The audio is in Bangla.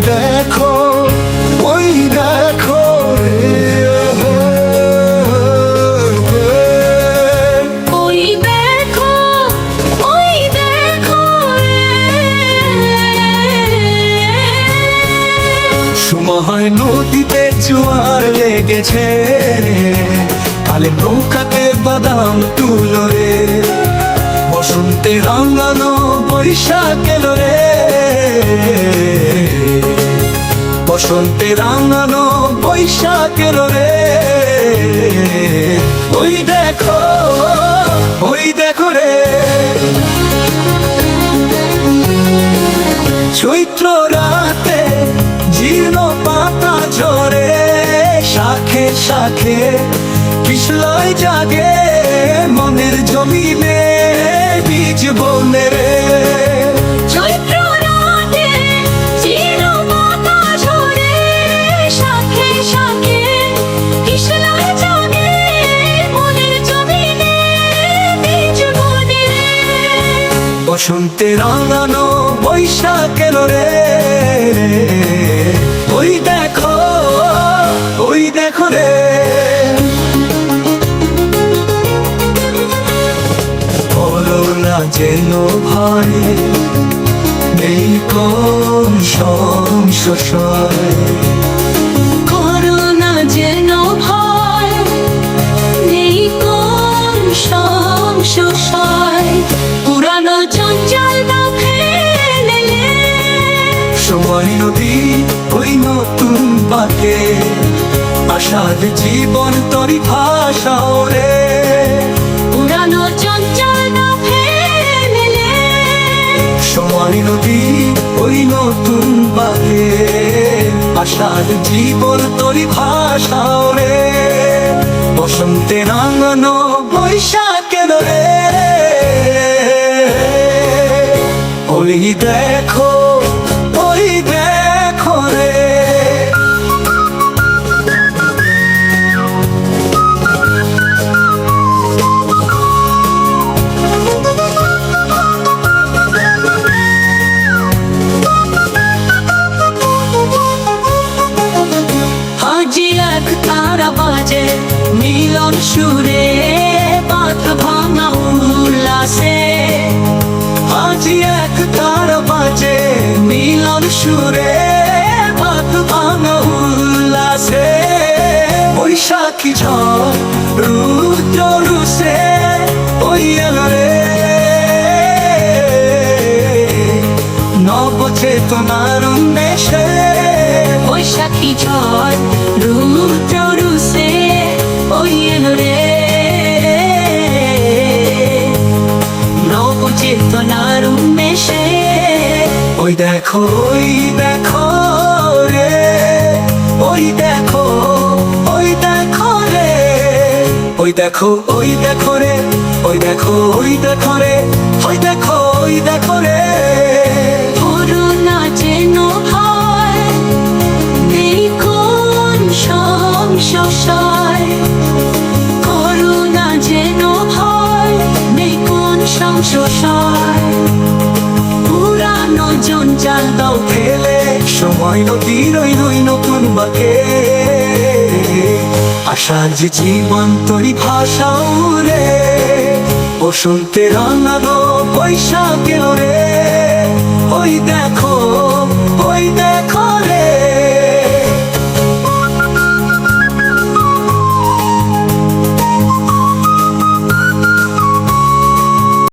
দেখো ওই দেখো ওই দেখো নদীতে জোয়ার লেগেছে আলে নৌকাতে বাদাম তুলো রে। বসন্তে রাঙানো বৈশাখে বসন্তে রাঙানো বৈশাখের রে। ওই দেখো ওই দেখো রে। চৈত্র রাতে জীর্ণ পাতা ঝরে, শাখে শাখে কিশলয় জাগে মনের জমিনে বীজ বনে রে। বসন্তে রাঙানো বৈশাখ এলো রে ওই দেখো ওই দেখো রে। বলো না যেন ভাই নেই কোন সংশয়। করোনা যেন সময় নদী ওই নতুন বাকে। আশার জীবন তরি ভাষা রে পুরানো না ফেলে নদী ওই নতুন বাকে। আশার জীবন তরি ভাষা রে বসন্তে রাঙানো বৈশাখের রে ওই দেখো তারা বাজে মিলন সুরে পাত ভাঙা উল্লাসে। আজি এক তার বাজে মিলন সুরে ভাত ভাঙা উল্লাসে। বৈশাখী ঝড়, রুদ্র রুসে, ওই রে নবচেতনার উন্মেষে বৈশাখী ঝড়, রুদ্র ওই দেখো ওই দেখো রে, ওই দেখো ওই দেখো রে। ওই দেখো ওই দেখো রে, ওই দেখো ওই দেখো রে, ওই দেখো ওই দেখো রে। সংশয়। জন চান দাও খেলে। সময় নদী রই রই নতুন বাকে। আশা যে জীবন তরি ভাষাও রে বসন্তের অনাদ পয়সা কেউ রে। ওই দেখো